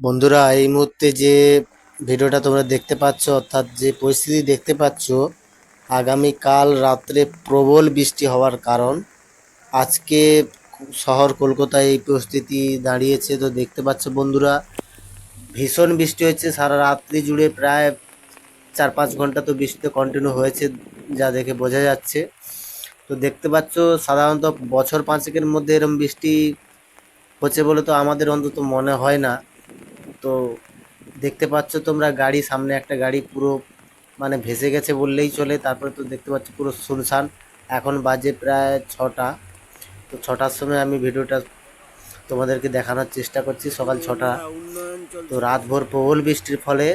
বন্ধুরা, এই মুহূর্তে যে ভিডিওটা তোমরা দেখতে পাচ্ছ, অর্থাৎ যে পরিস্থিতি দেখতে পাচ্ছ, আগামীকাল রাত্রে প্রবল বৃষ্টি হওয়ার কারণ। আজকে শহর কলকাতায় এই পরিস্থিতি দাঁড়িয়েছে, তো দেখতে পাচ্ছ বন্ধুরা, ভীষণ বৃষ্টি হচ্ছে সারা রাত্রি জুড়ে প্রায় চার পাঁচ ঘণ্টা তো বৃষ্টিতে কন্টিনিউ হয়েছে, যা দেখে বোঝা যাচ্ছে। তো দেখতে পাচ্ছ, সাধারণত বছর পাঁচেকের মধ্যে এরম বৃষ্টি হচ্ছে বলে তো আমাদের অন্তত মনে হয় না। তো দেখতে পাচ্ছ তোমরা গাড়ি, সামনে একটা গাড়ি পুরো মানে ভেসে গেছে বললেই চলে, তারপরে তো দেখতে পাচ্ছ পুরো শুনশান। এখন বাজে প্রায় ছটা। তো ছটার সময় আমি ভিডিওটা তোমাদেরকে দেখানোর চেষ্টা করছি, সকাল ছটা। তো রাতভর প্রবল বৃষ্টির ফলে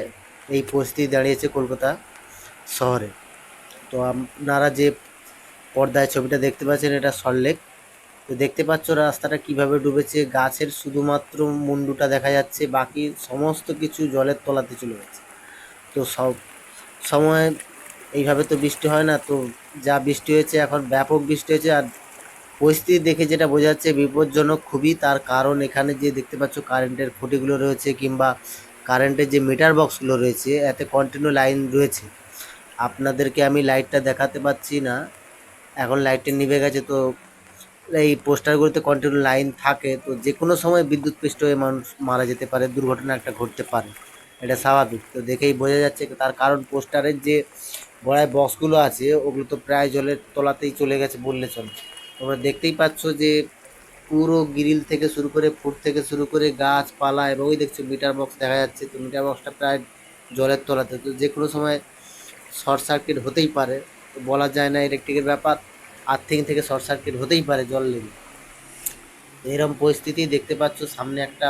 এই পরিস্থিতি দাঁড়িয়েছে কলকাতা শহরে। তো আপনারা যে পর্দায় ছবিটা দেখতে পাচ্ছেন, এটা সল্টলেক। তো দেখতে পাচ্ছ রাস্তাটা কীভাবে ডুবেছে। গাছের শুধুমাত্র মুন্ডুটা দেখা যাচ্ছে, বাকি সমস্ত কিছু জলের তলাতে চলে গেছে। তো সব সময় এইভাবে তো বৃষ্টি হয় না, তো যা বৃষ্টি হয়েছে, এখন ব্যাপক বৃষ্টি হয়েছে। আর পরিস্থিতি দেখে যেটা বোঝা যাচ্ছে, বিপজ্জনক খুবই। তার কারণ এখানে যে দেখতে পাচ্ছ, কারেন্টের খুঁটিগুলো রয়েছে কিংবা কারেন্টের যে মিটার বক্সগুলো রয়েছে, এতে কন্টিনিউ লাইন রয়েছে। আপনাদেরকে আমি লাইটটা দেখাতে পাচ্ছি না। এখন লাইটটা নিভে গেছে, তো এই পোস্টারগুলোতে কন্টিনিউ লাইন থাকে, তো যে কোনো সময় বিদ্যুৎ পৃষ্ঠ হয়ে মানুষ মারা যেতে পারে, দুর্ঘটনা একটা ঘটতে পারে, এটা স্বাভাবিক। তো দেখেই বোঝা যাচ্ছে তার কারণ পোস্টারের যে বড়ায় বক্সগুলো আছে, ওগুলো তো প্রায় জলের তলাতেই চলে গেছে বললে চলে। তোমরা দেখতেই পাচ্ছ যে পুরো গ্রিল থেকে শুরু করে ফুট থেকে শুরু করে গাছপালা এবং ওই দেখছ মিটার বক্স দেখা যাচ্ছে, তো মিটার বক্সটা প্রায় জলের তলাতে। তো যে কোনো সময় শর্ট সার্কিট হতেই পারে, তো বলা যায় না ইলেকট্রিকের ব্যাপার। আর্থিং থেকে শর্ট সার্কিট হতেই পারে জল লেগে। এরকম পরিস্থিতি দেখতে পাচ্ছ, সামনে একটা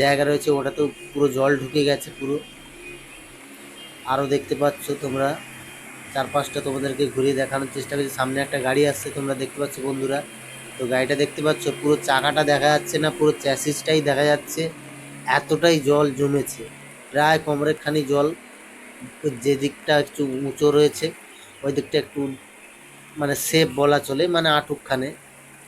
জায়গা রয়েছে, ওটাতেও পুরো জল ঢুকে গেছে পুরো। আরও দেখতে পাচ্ছ তোমরা চার পাঁচটা তোমাদেরকে ঘুরিয়ে দেখানোর চেষ্টা করছি। সামনে একটা গাড়ি আসছে, তোমরা দেখতে পাচ্ছ বন্ধুরা। তো গাড়িটা দেখতে পাচ্ছ, পুরো চাকাটা দেখা যাচ্ছে না, পুরো চ্যাসিসটাই দেখা যাচ্ছে। এতটাই জল জমেছে, প্রায় কমরেখানি জল যে দিকটা একটু উঁচু রয়েছে, ওই দিকটা একটু মানে সেফ বলা চলে মানে আটুকখানে।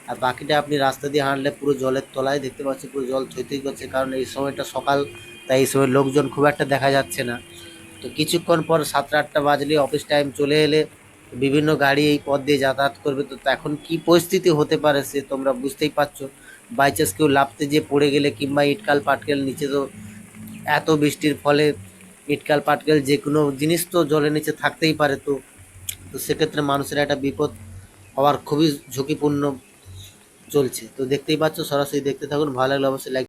আর বাকিটা আপনি রাস্তা দিয়ে হাঁটলে পুরো জলের তলায় দেখতে পাচ্ছি পুরো জল থইতেই করছে, কারণ এই সময়টা সকাল, তাই এই সময় লোকজন খুব একটা দেখা যাচ্ছে না। তো কিছুক্ষণ পর সাতটা আটটা বাজলে অফিস টাইম চলে এলে বিভিন্ন গাড়ি এই পথ দিয়ে যাতায়াত করবে। তো এখন কি পরিস্থিতি হতে পারে সে তোমরা বুঝতেই পারছ। বাই চান্স কেউ লাফতে যে পড়ে গেলে কিংবা ইটকাল পাটকেল নিচে তো এত বৃষ্টির ফলে, ইটকাল পাটকেল যে কোনো জিনিস তো জলের নিচে থাকতেই পারে। তো তো সেক্ষেত্রে মানুষের একটা বিপদ হওয়ার খুবই ঝুঁকিপূর্ণ চলছে। তো দেখতেই পাচ্ছ, সরাসরি দেখতে থাকুন, ভালো লাগলে অবশ্যই লাইক